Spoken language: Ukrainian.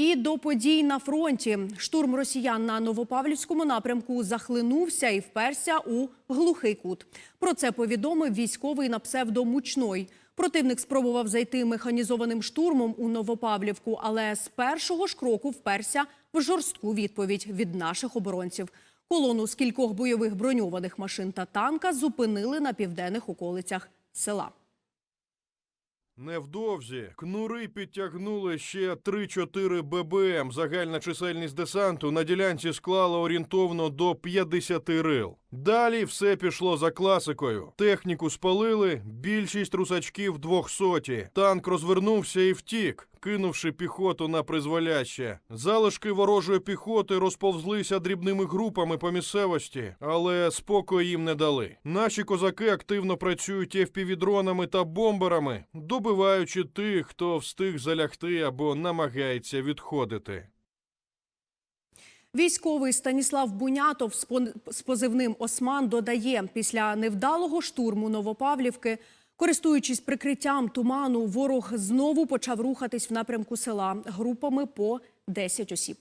І до подій на фронті штурм росіян на Новопавлівському напрямку захлинувся і вперся у глухий кут. Про це повідомив військовий на псевдо Мучной. Противник спробував зайти механізованим штурмом у Новопавлівку, але з першого ж кроку вперся в жорстку відповідь від наших оборонців. Колону з кількох бойових броньованих машин та танка зупинили на південних околицях села. Невдовзі кнури підтягнули ще 3-4 ББМ. Загальна чисельність десанту на ділянці склала орієнтовно до 50 рил. Далі все пішло за класикою. Техніку спалили, більшість русачків двохсоті. Танк розвернувся і втік, кинувши піхоту на призволяще. Залишки ворожої піхоти розповзлися дрібними групами по місцевості, але спокою їм не дали. Наші козаки активно працюють FPV-дронами та бомберами, добиваючи тих, хто встиг залягти або намагається відходити. Військовий Станіслав Бунятов з позивним Осман додає, після невдалого штурму Новопавлівки, користуючись прикриттям туману, ворог знову почав рухатись в напрямку села групами по 10 осіб.